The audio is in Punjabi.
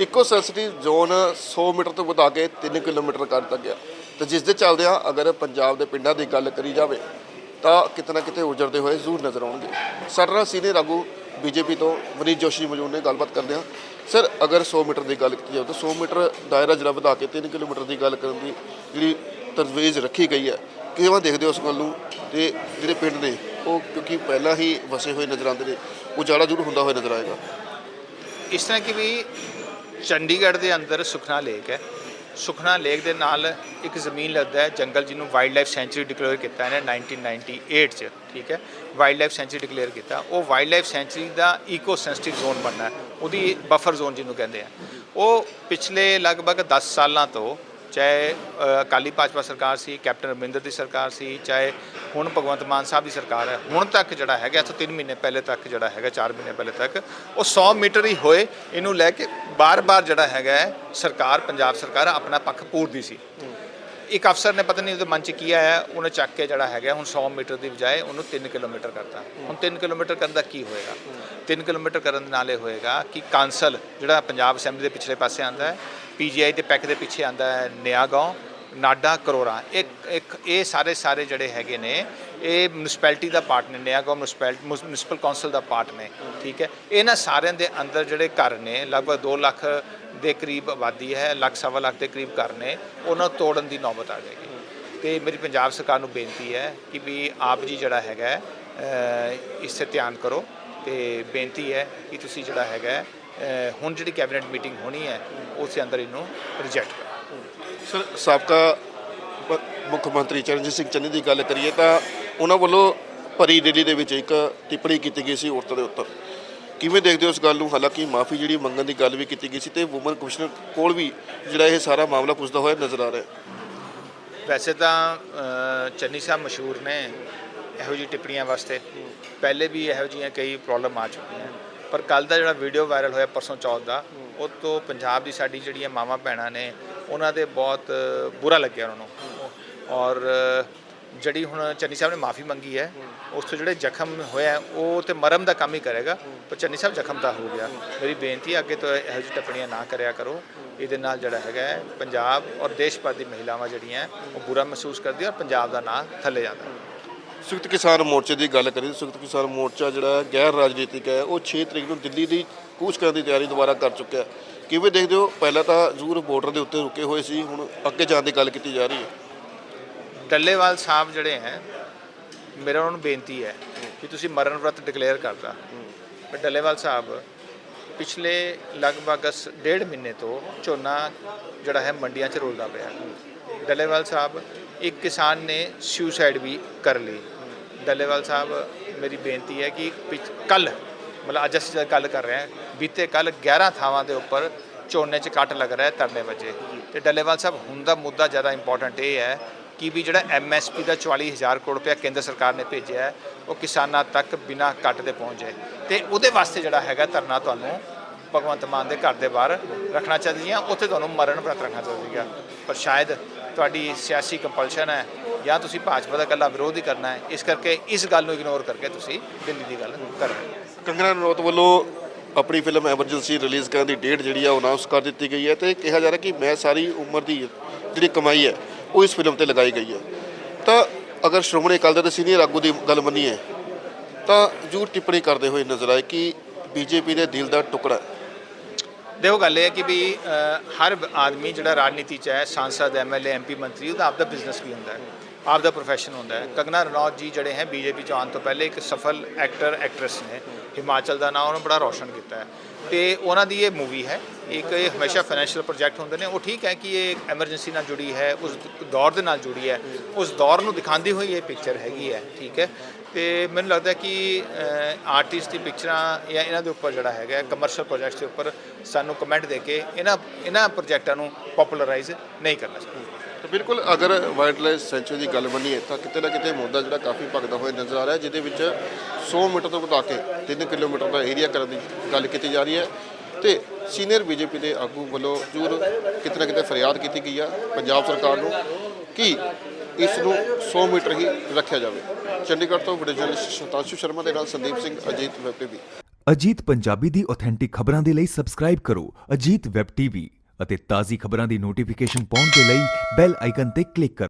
ਇਕੋ ਸੈਂਸਿਟਿਵ ਜ਼ੋਨ 100 ਮੀਟਰ ਤੋਂ ਵਧਾ ਕੇ 3 ਕਿਲੋਮੀਟਰ ਕਰ ਦਿੱਤਾ ਗਿਆ ਤੇ ਜਿਸ ਦੇ ਚੱਲਦਿਆਂ ਅਗਰ ਪੰਜਾਬ ਦੇ ਪਿੰਡਾਂ ਦੀ ਗੱਲ ਕਰੀ ਜਾਵੇ, ਤਾਂ ਕਿਤੇ ਨਾ ਕਿਤੇ ਉਜੜਦੇ ਹੋਏ ਜ਼ਰੂਰ ਨਜ਼ਰ ਆਉਣਗੇ। ਸਾਡੇ ਨਾਲ ਸੀਨੀਅਰ ਆਗੂ ਬੀਜੇਪੀ ਤੋਂ ਵਨੀਤ ਜੋਸ਼ੀ ਮੌਜੂਦ ਨੇ, ਗੱਲਬਾਤ ਕਰਦੇ ਹਾਂ। ਸਰ, ਅਗਰ 100 ਮੀਟਰ ਦੀ ਗੱਲ ਕੀਤੀ ਜਾਵੇ ਤਾਂ 100 ਮੀਟਰ ਦਾਇਰਾ ਜਿਹੜਾ ਵਧਾ ਕੇ 3 ਕਿਲੋਮੀਟਰ ਦੀ ਗੱਲ ਕਰਨ ਦੀ ਜਿਹੜੀ ਤਜਵੀਜ਼ ਰੱਖੀ ਗਈ ਹੈ, ਕਿਵੇਂ ਦੇਖਦੇ ਹੋ ਉਸ ਗੱਲ ਨੂੰ? ਤੇ ਜਿਹੜੇ ਪਿੰਡ ਨੇ, ਉਹ ਕਿਉਂਕਿ ਪਹਿਲਾਂ ਹੀ ਵਸੇ ਹੋਏ ਨਜ਼ਰ ਆਉਂਦੇ ਨੇ, ਉਜਾੜਾ ਜ਼ਰੂਰ ਹੁੰਦਾ ਹੋਇਆ ਨਜ਼ਰ ਆਏਗਾ। ਇਸ ਤਰ੍ਹਾਂ ਕਿ ਵੀ ਚੰਡੀਗੜ੍ਹ ਦੇ ਅੰਦਰ ਸੁਖਨਾ ਲੇਕ ਹੈ। ਸੁਖਨਾ ਲੇਕ ਦੇ ਨਾਲ ਇੱਕ ਜ਼ਮੀਨ ਲੱਗਦਾ ਹੈ ਜੰਗਲ ਜਿਹਨੂੰ ਵਾਈਲਡ ਲਾਈਫ ਸੈਂਚੁਰੀ ਡਿਕਲੇਅਰ ਕੀਤਾ ਇਹਨੇ 1998 ਚ, ਠੀਕ ਹੈ। ਵਾਈਲਡ ਲਾਈਫ ਸੈਂਚੁਰੀ ਡਿਕਲੇਅਰ ਕੀਤਾ। ਉਹ ਵਾਈਲਡ ਲਾਈਫ ਸੈਂਚੁਰੀ ਦਾ ਇਕੋ ਸੈਂਸਿਟਿਵ ਜ਼ੋਨ ਬਣਨਾ ਉਹਦੀ ਬਫਰ ਜ਼ੋਨ ਜਿਹਨੂੰ ਕਹਿੰਦੇ ਆ। ਉਹ ਪਿਛਲੇ ਲਗਭਗ 10 ਸਾਲਾਂ ਤੋਂ ਚਾਹੇ ਅਕਾਲੀ ਭਾਜਪਾ ਸਰਕਾਰ ਸੀ, ਕੈਪਟਨ ਅਮਰਿੰਦਰ ਦੀ ਸਰਕਾਰ ਸੀ, ਚਾਹੇ ਹੁਣ ਭਗਵੰਤ ਮਾਨ ਸਾਹਿਬ ਦੀ ਸਰਕਾਰ ਹੈ, ਹੁਣ ਤੱਕ ਜਿਹੜਾ ਹੈਗਾ, ਇੱਥੋਂ 3 ਮਹੀਨੇ ਪਹਿਲੇ ਤੱਕ ਜਿਹੜਾ ਹੈਗਾ 4 ਮਹੀਨੇ ਪਹਿਲੇ ਤੱਕ, ਉਹ 100 ਮੀਟਰ ਹੀ ਹੋਏ, ਇਹਨੂੰ ਲੈ ਕੇ ਬਾਰ-ਬਾਰ ਜਿਹੜਾ ਹੈਗਾ ਸਰਕਾਰ, ਪੰਜਾਬ ਸਰਕਾਰ ਆਪਣਾ ਪੱਖ ਪੂਰਦੀ ਸੀ। ਇੱਕ ਅਫਸਰ ਨੇ ਪਤਾ ਨਹੀਂ ਉਹਦੇ ਮਨ ਚ ਕੀ ਆਇਆ, ਉਹਨੇ ਚੱਕ ਕੇ ਜਿਹੜਾ ਹੈਗਾ, ਹੁਣ 100 ਮੀਟਰ ਦੀ ਬਜਾਏ ਉਹਨੂੰ 3 ਕਿਲੋਮੀਟਰ ਕਰਤਾ। ਹੁਣ 3 ਕਿਲੋਮੀਟਰ ਕਰਨ ਦਾ ਕੀ ਹੋਏਗਾ? 3 ਕਿਲੋਮੀਟਰ ਕਰਨ ਦੇ ਨਾਲ ਇਹ ਹੋਏਗਾ ਕਿ ਕਾਂਸਲ, ਜਿਹੜਾ ਪੰਜਾਬ ਅਸੈਂਬਲੀ ਦੇ ਪਿਛਲੇ ਪਾਸੇ ਆਂਦਾ ਹੈ ਪੀਜੀਆਈ ਦੇ ਪੈਕ ਦੇ ਪਿੱਛੇ ਆਂਦਾ ਹੈ ਨਿਆਗਾਉਂ ਨਾਡਾ ਕਰੋਰਾ ਇੱਕ ਇੱਕ, ਇਹ ਸਾਰੇ ਸਾਰੇ ਜਿਹੜੇ ਹੈਗੇ ਨੇ, ਇਹ ਮਿਊਨਿਸਪੈਲਿਟੀ ਦਾ ਪਾਰਟ ਨੇ ਨਿਆਗਾਉਂ ਮਿਊਨਿਸਪੈਲਿਟੀ ਮਿਊਨਿਸਪਲ ਕੌਂਸਲ ਦਾ ਪਾਰਟ ਨੇ, ਠੀਕ ਹੈ। ਇਹਨਾਂ ਸਾਰਿਆਂ ਦੇ ਅੰਦਰ ਜਿਹੜੇ ਘਰ ਨੇ, ਲਗਭਗ 2 ਲੱਖ ਦੇ ਕਰੀਬ ਆਬਾਦੀ ਹੈ, ਲੱਖ, ਸਵਾ ਲੱਖ ਦੇ ਕਰੀਬ ਘਰ ਨੇ, ਉਹਨਾਂ ਨੂੰ ਤੋੜਨ ਦੀ ਨੌਬਤ ਆ ਜਾਏਗੀ ਤੇ ਮੇਰੀ ਪੰਜਾਬ ਸਰਕਾਰ ਨੂੰ ਬੇਨਤੀ ਹੈ ਕਿ ਵੀ ਆਪ ਜੀ ਜਿਹੜਾ ਹੈਗਾ ਇਸ 'ਤੇ ਧਿਆਨ ਕਰੋ। ਤੇ ਬੇਨਤੀ ਹੈ ਕਿ ਤੁਸੀਂ ਜਿਹੜਾ ਹੈਗਾ ਹੁਣ ਜਿਹੜੀ ਕੈਬਨਿਟ ਮੀਟਿੰਗ ਹੋਣੀ ਹੈ ਉਸ ਦੇ ਅੰਦਰ ਇਹਨੂੰ ਰਿਜੈਕਟ ਕਰੋ। ਸਰ ਸਾਬਕਾ ਮੁੱਖ ਮੰਤਰੀ ਚਰਨਜੀਤ ਸਿੰਘ ਚੰਨੀ ਦੀ ਗੱਲ ਕਰੀਏ ਤਾਂ ਉਹਨਾਂ ਵੱਲੋਂ ਭਰੀ ਦਿੱਲੀ ਦੇ ਵਿੱਚ ਇੱਕ ਟਿੱਪਣੀ ਕੀਤੀ ਗਈ ਸੀ ਔਰਤਾਂ ਦੇ ਉੱਤੇ ਕਿਵੇਂ ਦੇਖਦੇ ਹੋ ਉਸ ਗੱਲ ਨੂੰ? ਹਾਲਾਂਕਿ ਮਾਫੀ ਜਿਹੜੀ ਮੰਗਣ ਦੀ ਗੱਲ ਵੀ ਕੀਤੀ ਗਈ ਸੀ ਤੇ ਵੂਮਨ ਕਮਿਸ਼ਨਰ ਕੋਲ ਵੀ ਜਿਹੜਾ ਇਹ ਸਾਰਾ ਮਾਮਲਾ ਪੁੱਛਦਾ ਹੋਇਆ ਨਜ਼ਰ ਆ ਰਿਹਾ ਵੈਸੇ ਤਾਂ ਚੰਨੀ ਸਾਹਿਬ ਮਸ਼ਹੂਰ ਨੇ ਇਹੋ ਜਿਹੀ ਟਿੱਪਣੀਆਂ ਵਾਸਤੇ। ਪਹਿਲੇ ਵੀ ਇਹੋ ਜਿਹੀਆਂ ਕਈ ਪ੍ਰੋਬਲਮ ਆ ਚੁੱਕੀਆਂ। ਪਰ ਕੱਲ ਦਾ ਜਿਹੜਾ ਵੀਡੀਓ ਵਾਇਰਲ ਹੋਇਆ ਪਰਸੋਂ ਚੌਥ ਦਾ ਉਹ ਤੋਂ ਪੰਜਾਬ ਦੀ ਸਾਡੀ ਜਿਹੜੀਆਂ ਮਾਵਾਂ ਭੈਣਾਂ ਨੇ ਉਹਨਾਂ ਦੇ ਬਹੁਤ ਬੁਰਾ ਲੱਗਿਆ ਉਹਨਾਂ ਨੂੰ। ਔਰ ਜਿਹੜੀ ਹੁਣ ਚੰਨੀ ਸਾਹਿਬ ਨੇ ਮਾਫੀ ਮੰਗੀ ਹੈ ਉਸ ਤੋਂ ਜਿਹੜੇ ਜ਼ਖਮ ਹੋਇਆ ਉਹ ਤੇ ਮਰਮ ਦਾ ਕੰਮ ਹੀ ਕਰੇਗਾ ਪਰ ਚੰਨੀ ਸਾਹਿਬ ਜ਼ਖਮ ਤਾਂ ਹੋ ਗਿਆ। ਮੇਰੀ ਬੇਨਤੀ ਹੈ ਅੱਗੇ ਤੋਂ ਇਹੋ ਜਿਹੀ ਟਿੱਪਣੀਆਂ ਨਾ ਕਰਿਆ ਕਰੋ। ਇਹਦੇ ਨਾਲ ਜਿਹੜਾ ਹੈਗਾ ਪੰਜਾਬ ਔਰ ਦੇਸ਼ ਭਰ ਦੀ ਮਹਿਲਾਵਾਂ ਜਿਹੜੀਆਂ ਉਹ ਬੁਰਾ ਮਹਿਸੂਸ ਕਰਦੀਆਂ ਔਰ ਪੰਜਾਬ ਦਾ ਨਾਂ ਥੱਲੇ ਜਾਂਦਾ। ਸੰਯੁਕਤ ਕਿਸਾਨ ਮੋਰਚੇ ਦੀ ਗੱਲ ਕਰੀਏ ਤਾਂ ਸੰਯੁਕਤ ਕਿਸਾਨ ਮੋਰਚਾ ਜਿਹੜਾ ਗੈਰ ਰਾਜਨੀਤਿਕ ਹੈ, ਉਹ 6 ਤਰੀਕ ਨੂੰ ਦਿੱਲੀ ਦੀ ਕੂਚ ਕਰਨ ਦੀ ਤਿਆਰੀ ਦੁਬਾਰਾ ਕਰ ਚੁੱਕਿਆ ਹੈ। ਕਿਵੇਂ ਦੇਖਦੇ ਹੋ? ਪਹਿਲਾਂ ਤਾਂ ਜ਼ਰੂਰ ਬਾਰਡਰ ਦੇ ਉੱਤੇ ਰੁਕੇ ਹੋਏ ਸੀ, ਹੁਣ ਅੱਗੇ ਜਾਣ ਦੀ ਗੱਲ ਕੀਤੀ ਜਾ ਰਹੀ ਹੈ। ਡੱਲੇਵਾਲ ਸਾਹਿਬ ਜਿਹੜੇ ਹੈ, ਮੇਰਾ ਉਹਨਾਂ ਨੂੰ ਬੇਨਤੀ ਹੈ ਕਿ ਤੁਸੀਂ ਮਰਨ ਵਰਤ ਡਿਕਲੇਅਰ ਕਰਤਾ। ਪਰ ਡੱਲੇਵਾਲ ਸਾਹਿਬ ਪਿਛਲੇ ਲਗਭਗ ਡੇਢ ਮਹੀਨੇ ਤੋਂ ਝੋਨਾ ਜਿਹੜਾ ਹੈ ਮੰਡੀਆਂ 'ਚ ਰੋਲਦਾ ਪਿਆ। ਡੱਲੇਵਾਲ ਸਾਹਿਬ, ਇੱਕ ਕਿਸਾਨ ਨੇ ਸੁਸਾਈਡ ਵੀ ਕਰ ਲਈ। ਡੱਲੇਵਾਲ ਸਾਹਿਬ, ਮੇਰੀ ਬੇਨਤੀ ਹੈ ਕਿ ਕੱਲ ਮਤਲਬ ਅੱਜ ਅਸੀਂ ਗੱਲ ਕਰ ਰਹੇ ਹਾਂ, ਬੀਤੇ ਕੱਲ 11 ਥਾਵਾਂ ਦੇ ਉੱਪਰ ਝੋਨੇ 'ਚ ਕੱਟ ਲੱਗ ਰਿਹਾ ਹੈ ਧਰਨੇ ਵਜੇ। ਤੇ ਡੱਲੇਵਾਲ ਸਾਹਿਬ, ਹੁਣ ਦਾ ਮੁੱਦਾ ਜ਼ਿਆਦਾ ਇੰਪੋਰਟੈਂਟ ਇਹ ਹੈ ਕਿ ਵੀ ਜਿਹੜਾ ਐਮਐਸਪੀ ਦਾ 44000 ਕਰੋੜ ਰੁਪਇਆ ਕੇਂਦਰ ਸਰਕਾਰ ਨੇ ਭੇਜਿਆ ਉਹ ਕਿਸਾਨਾਂ ਤੱਕ ਬਿਨਾਂ ਕੱਟ ਦੇ ਪਹੁੰਚ ਜਾਏ। ਤੇ ਉਹਦੇ ਵਾਸਤੇ ਜਿਹੜਾ ਹੈਗਾ ਧਰਨਾ ਤੁਹਾਨੂੰ ਭਗਵੰਤ ਮਾਨ ਦੇ ਘਰ ਦੇ ਬਾਹਰ ਰੱਖਣਾ ਚਾਹੀਦੀਆਂ, ਉੱਥੇ ਤੁਹਾਨੂੰ ਮਰਨ ਵਰਤ ਰੱਖਣਾ ਚਾਹੀਦਾ। ਪਰ ਸ਼ਾਇਦ ਤੁਹਾਡੀ ਸਿਆਸੀ ਕੰਪਲਸ਼ਨ ਹੈ ਜਾਂ ਤੁਸੀਂ ਭਾਜਪਾ ਦਾ ਇਕੱਲਾ ਵਿਰੋਧ ਹੀ ਕਰਨਾ ਹੈ, ਇਸ ਕਰਕੇ ਇਸ ਗੱਲ ਨੂੰ ਇਗਨੋਰ ਕਰਕੇ ਤੁਸੀਂ ਦਿੱਲੀ ਦੀ ਗੱਲ ਕਰ ਰਹੇ ਹੋ। ਕੰਗਨਾ ਰਣੌਤ ਵੱਲੋਂ ਆਪਣੀ ਫਿਲਮ ਐਮਰਜੈਂਸੀ ਰਿਲੀਜ਼ ਕਰਨ ਦੀ ਡੇਟ ਜਿਹੜੀ ਆ ਉਹ ਅਨਾਉਂਸ ਕਰ ਦਿੱਤੀ ਗਈ ਹੈ ਤੇ ਕਿਹਾ ਜਾ ਰਿਹਾ ਕਿ ਮੈਂ ਸਾਰੀ ਉਮਰ ਦੀ ਜਿਹੜੀ ਕਮਾਈ ਹੈ, ਉਹ ਇਸ ਫਿਲਮ ਤੇ ਲਗਾਈ ਗਈ ਹੈ। ਤਾਂ ਅਗਰ ਸ਼੍ਰੋਮਣੀ ਅਕਾਲੀ ਦਲ ਦੇ ਸੀਨੀਅਰ ਆਗੂ ਦੀ ਗੱਲ ਮੰਨੀਏ, ਤਾਂ ਜ਼ਰੂਰ ਟਿੱਪਣੀ ਕਰਦੇ ਹੋਏ ਨਜ਼ਰ ਆਏ ਕਿ ਬੀਜੇਪੀ ਦੇ ਦਿਲ ਦਾ ਟੁਕੜਾ ਦੇਖੋ ਗੱਲ ਇਹ ਹੈ ਕਿ ਵੀ ਹਰ ਆਦਮੀ ਜਿਹੜਾ ਰਾਜਨੀਤੀ ਚ ਹੈ, ਸਾਂਸਦ ਐਮਐਲਏ ਐਮਪੀ ਮੰਤਰੀ, ਉਹਦਾ ਆਪਦਾ ਬਿਜ਼ਨਸ ਵੀ ਹੁੰਦਾ ਹੈ, ਆਪਦਾ ਪ੍ਰੋਫੈਸ਼ਨ ਹੁੰਦਾ ਹੈ। ਕੰਗਨਾ ਰਣੌਤ ਜੀ ਜਿਹੜੇ ਹੈ ਬੀਜੇਪੀ ਚ ਆਉਣ ਤੋਂ ਪਹਿਲੇ ਇੱਕ ਸਫਲ ਐਕਟਰ ਐਕਟਰੈਸ ਨੇ। ਹਿਮਾਚਲ ਦਾ ਨਾਮ ਉਹਨਾਂ ਬੜਾ ਰੌਸ਼ਨ ਕੀਤਾ ਹੈ। ਤੇ ਉਹਨਾਂ ਦੀ ਇਹ ਮੂਵੀ ਹੈ ਇੱਕ ਇਹ ਹਮੇਸ਼ਾ ਫਾਈਨੈਂਸ਼ੀਅਲ ਪ੍ਰੋਜੈਕਟ ਹੁੰਦੇ ਨੇ, ਉਹ ਠੀਕ ਹੈ ਕਿ ਇਹ ਐਮਰਜੈਂਸੀ ਨਾਲ ਜੁੜੀ ਹੈ, ਉਸ ਦੌਰ ਦੇ ਨਾਲ ਜੁੜੀ ਹੈ, ਉਸ ਦੌਰ ਨੂੰ ਦਿਖਾਉਂਦੀ ਹੋਈ ਇਹ ਪਿਕਚਰ ਹੈਗੀ ਹੈ, ਠੀਕ ਹੈ। ਤੇ ਮੈਨੂੰ ਲੱਗਦਾ ਕਿ ਆਰਟਿਸਟ ਦੀ ਪਿਕਚਰਾਂ ਜਾਂ ਇਹਨਾਂ ਦੇ ਉੱਪਰ ਜਿਹੜਾ ਹੈਗਾ ਕਮਰਸ਼ੀਅਲ ਪ੍ਰੋਜੈਕਟਸ ਦੇ ਉੱਪਰ ਸਾਨੂੰ ਕਮੈਂਟ ਦੇ ਕੇ ਇਹਨਾਂ ਇਹਨਾਂ ਪ੍ਰੋਜੈਕਟਾਂ ਨੂੰ ਪਪੂਲਰਾਈਜ਼ ਨਹੀਂ ਕਰਨਾ ਚਾਹੀਦਾ। ਤਾਂ ਬਿਲਕੁਲ ਅਗਰ ਵਾਈਲਡਲਾਈਫ ਸੈਂਚੁਰੀ ਦੀ ਗੱਲ ਮੰਨੀਏ, ਤਾਂ ਕਿਤੇ ਨਾ ਕਿਤੇ ਮੁੱਦਾ ਜਿਹੜਾ ਕਾਫੀ ਭਗਦਾ ਹੋਇਆ ਨਜ਼ਰ ਆ ਰਿਹਾ, ਜਿਹਦੇ ਵਿੱਚ 100 ਮੀਟਰ ਤੋਂ ਵਧਾ ਕੇ 3 ਕਿਲੋਮੀਟਰ ਦਾ ਏਰੀਆ ਕਰਨ ਦੀ ਗੱਲ ਕੀਤੀ ਜਾ ਰਹੀ ਹੈ। ਤੇ ਸੀਨੀਅਰ ਬੀਜੇਪੀ ਦੇ ਆਗੂ ਵੱਲੋਂ ਜ਼ਰੂਰ ਕਿਤੇ ਨਾ ਕਿਤੇ ਫਰਿਆਦ ਕੀਤੀ ਗਈ ਆ ਪੰਜਾਬ ਸਰਕਾਰ ਨੂੰ ਕਿ ਇਸ ਨੂੰ 100 ਮੀਟਰ ਹੀ ਰੱਖਿਆ ਜਾਵੇ। ਚੰਡੀਗੜ੍ਹ ਤੋਂ ਵੀਡੀਓ ਜਰਨਲਿਸਟ ਸ਼ਰਮਾ ਦੇ ਨਾਲ ਸੰਦੀਪ ਸਿੰਘ, ਅਜੀਤ ਵੈਬ ਟੀਵੀ। ਅਜੀਤ ਪੰਜਾਬੀ ਦੀ ਆਥੈਂਟਿਕ ਖਬਰਾਂ ਦੇ ਲਈ ਸਬਸਕ੍ਰਾਈਬ ਕਰੋ ਅਜੀਤ ਵੈਬ ਟੀਵੀ ਅਤੇ ਤਾਜ਼ੀ ਖਬਰਾਂ ਦੀ ਨੋਟੀਫਿਕੇਸ਼ਨ ਪਾਉਣ ਦੇ ਲਈ ਬੈਲ ਆਈਕਨ ਤੇ ਕਲਿੱਕ ਕਰੋ।